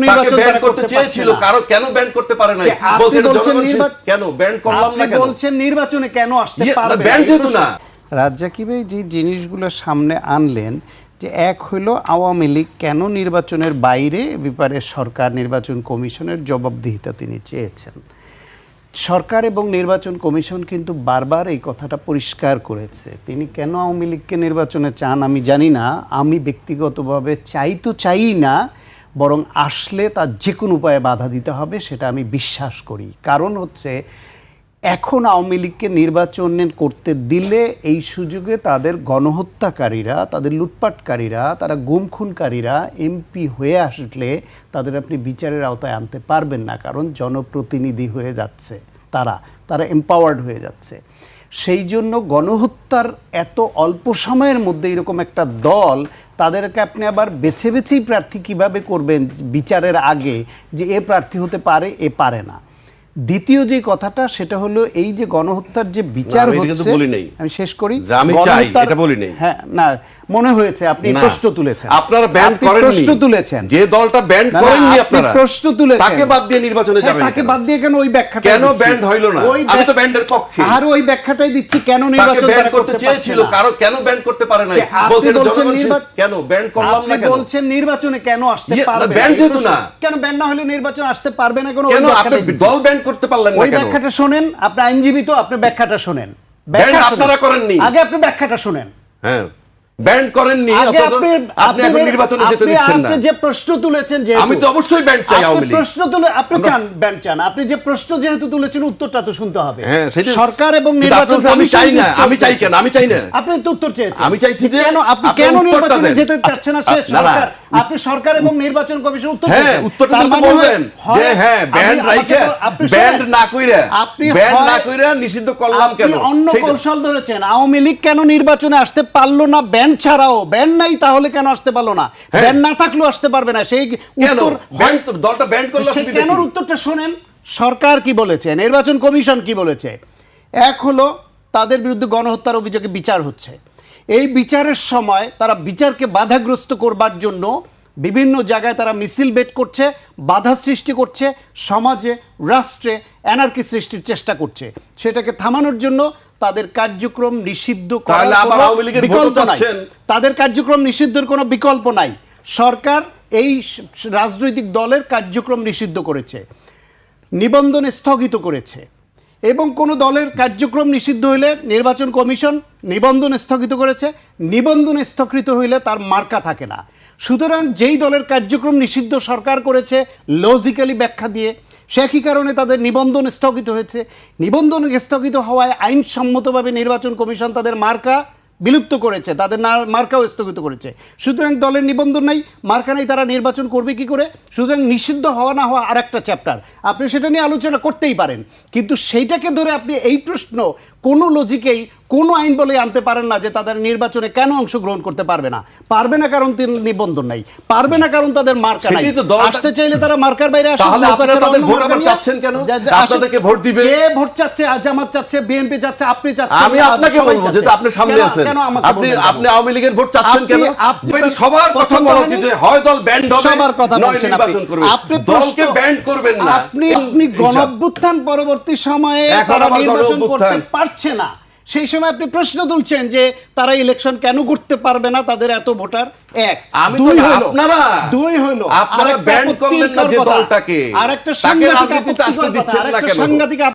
তাকে নির্বাচন ব্যান করতে করতে চেয়েছিল? কারও কেন ব্যান করতে পারে নাই? যে বলছেন বলছেন জনগণ সে- নির্বাচন- কেন? ব্যান করলাম না কেন? বলছেন নির্বাচনে কেন আসতে ইয়ে, পারবে ব্যান যেহেতু না। রাজ্জাকি ভাই যে জিনিসগুলো সামনে আনলেন যে এক হইল আওয়ামী লীগ কেন নির্বাচনের বাইরে ব্যাপারে সরকার নির্বাচন কমিশনের জবাবদিহিতা তিনি চেয়েছেন। সরকার এবং নির্বাচন কমিশন কিন্তু বারবার এই কথাটা পরিষ্কার করেছে। তিনি কেন আওয়ামী লীগকে নির্বাচনে চান আমি জানি না আমি ব্যক্তিগতভাবে চাই তো চাই না বরং আসলে তার যে কোনো উপায়ে বাধা দিতে হবে, সেটা আমি বিশ্বাস করি। কারণ হচ্ছে, এখন আওয়ামী লীগকে নির্বাচন করতে দিলে এই সুযোগে তাদের গণহত্যাকারীরা, তাদের লুটপাটকারীরা, তারা গুমখুনকারীরা এমপি হয়ে আসলে তাদের আপনি বিচারের আওতায় আনতে পারবেন না, কারণ জনপ্রতিনিধি হয়ে যাচ্ছে তারা তারা এম্পাওয়ার্ড হয়ে যাচ্ছে। সেই জন্য গণহত্যার এত অল্প সময়ের মধ্যে এরকম একটা দল তাদেরকে আপনি আবার বেছে বেছেই প্রার্থী কীভাবে করবেন বিচারের আগে যে এ প্রার্থী হতে পারে, এ পারে না। দ্বিতীয় যে কথাটা সেটা হলো এই যে গণহত্যার যে বিচার হচ্ছে আমি শেষ করি আমি চাই, এটা বলি নাই। হ্যাঁ না মনে হয়েছে আপনি প্রশ্ন তুলেছেন আপনারা ব্যান করেননি প্রশ্ন তুলেছেন যে দলটা ব্যান করেননি আপনারা প্রশ্ন তুলেছেন তাকে বাদ দিয়ে নির্বাচনে হ্যাঁ, যাবেন তাকে কেন? বাদ দিয়ে কেন ওই ব্যাখ্যাটা কেন ব্যান্ড হইল না? আমি তো ব্যান্ডের পক্ষে। আর ওই ব্যাখ্যাটাই দিচ্ছি কেন নির্বাচন ব্যান করতে চেয়েছিল পারছে না। কারও কেন ব্যান করতে পারে নাই বলছেন কেন ব্যান করলাম না কেন বলছেন নির্বাচনে কেন আসতে ইয়ে, না, পারবে ব্যান যেহেতু না। কেন ব্যান না হলে নির্বাচন আসতে পারবে না কোনো কেন আপনি দল ব্যান করতে পারলেন না ওই ব্যাখ্যাটা শোনেন আপনি আইনজীবী তো আপনি ব্যাখ্যাটা শোনেন। ব্যাখ্যা। আপনারা করেননি। আগে আপনি ব্যাখ্যাটা শোনেন। হ্যাঁ। ব্যান করেননি আপনি আপনি এখন নির্বাচনে যেতে দিচ্ছেন না। আপনি যে প্রশ্ন তুলেছেন যে আমি তো অবশ্যই ব্যান চাই আওয়ামী। প্রশ্ন তুলে আপনি চান ব্যান চান। আপনি যে প্রশ্ন যেহেতু তুলেছেন উত্তরটা তো শুনতে হবে। হ্যাঁ সরকার এবং নির্বাচন আমি চাই না। আমি চাই কেন? আমি চাই না। আপনি তো উত্তর চেয়েছেন। আমি চাইছি যে কেন আপনি কেন নির্বাচনে যেতে আচ্ছা, চাচ্ছেন না? না, না। সরকার আপনি সরকার এবং নির্বাচন কমিশন উত্তর হ্যাঁ উত্তরটা তো মানে বলবেন যে হ্যাঁ ব্যান্ড রাইখে ব্যান্ড। না কইরা আপনি ব্যান্ড না কইরা নিষিদ্ধ করলাম কেন? অন্য কৌশল ধরেছেন। আওয়ামী লীগ কেন নির্বাচনে আসতে পারল না? ব্যান ছাড়াও। ব্যান নাই তাহলে কেন আসতে পারল না? হ্যাঁ। ব্যান না থাকলেও আসতে পারবে না। সেই উত্তর দলটা ব্যান্ড করলে কেন উত্তরটা শোনেন? সরকার কি বলেছে? নির্বাচন কমিশন কি বলেছে? এক হলো তাদের বিরুদ্ধে গণহত্যার অভিযোগে বিচার হচ্ছে। এই বিচারের সময় তারা বিচারকে বাধাগ্রস্ত করবার জন্য বিভিন্ন জায়গায় তারা মিছিল বেট করছে বাধা সৃষ্টি করছে সমাজে রাষ্ট্রে অ্যানার্কি সৃষ্টির চেষ্টা করছে। সেটাকে থামানোর জন্য তাদের কার্যক্রম নিষিদ্ধ বিকল্প নাই। তাদের কার্যক্রম নিষিদ্ধের কোনো বিকল্প নাই। সরকার এই রাজনৈতিক দলের কার্যক্রম নিষিদ্ধ করেছে নিবন্ধন স্থগিত করেছে এবং কোনো দলের কার্যক্রম নিষিদ্ধ হইলে নির্বাচন কমিশন নিবন্ধন স্থগিত করেছে। নিবন্ধন স্থগিত হইলে তার মার্কা থাকে না। সুতরাং যেই দলের কার্যক্রম নিষিদ্ধ সরকার করেছে লজিক্যালি ব্যাখ্যা দিয়ে, সে একই কারণে তাদের নিবন্ধন স্থগিত হয়েছে। নিবন্ধন স্থগিত হওয়ায় আইনসম্মতভাবে নির্বাচন কমিশন তাদের মার্কা বিলুপ্ত করেছে তাদের না মার্কাও স্থগিত করেছে। সুতরাং দলের নিবন্ধন নাই মার্কা নেই তারা নির্বাচন করবে কি করে? সুতরাং নিষিদ্ধ হওয়া না হওয়া আর একটা চ্যাপ্টার আপনি সেটা নিয়ে আলোচনা করতেই পারেন কিন্তু সেইটাকে ধরে আপনি এই প্রশ্ন কোনো লজিকেই কোনো আইন বলে আনতে পারেন না যে তাদের নির্বাচনে কেন অংশগ্রহণ করতে পারবে না। পারবে না কারণ তিন নিবন্ধন নাই পারবে না কারণ তাদের মার্কা নাই। আসতে চাইলে তারা মার্কার বাইরে তাহলে আপনারা তাদের ভোট আবার চাচ্ছেন কেন? আপনাদেরকে ভোট দিবে? কে ভোট চাচ্ছে? জামাত চাচ্ছে বিএনপি চাচ্ছে আপনি চাচ্ছেন আমি আপনাকে বলব। যেহেতু আপনি সামনে কেন- আপনি বলবেন আপনি আওয়ামী লীগের ভোট চাচ্ছেন কেন? আপনি- আপনি সবার কথা বলা উচিত যে হয় দল ব্যান্ড হবে সবার কথা বলছেন নির্বাচন করবে। আপনি দলকে প্রশ্ন- ব্যান্ড করবেন না। আপনি আপনি গণঅভ্যুত্থান পরবর্তী সময়ে তারা নির্বাচন করতে পারছে না। সেই সময় আপনি প্রশ্ন তুলছেন যে তারা ইলেকশন কেন করতে পারবে না? তাদের এত ভোটার এক। আমি দুই হলো। আপনারা দুই হলো। আপনারা আরেকটা ব্যান্ড করলেন না যে দলটাকে। আরেকটা দিচ্ছেন না কেন? সাংঘাতিক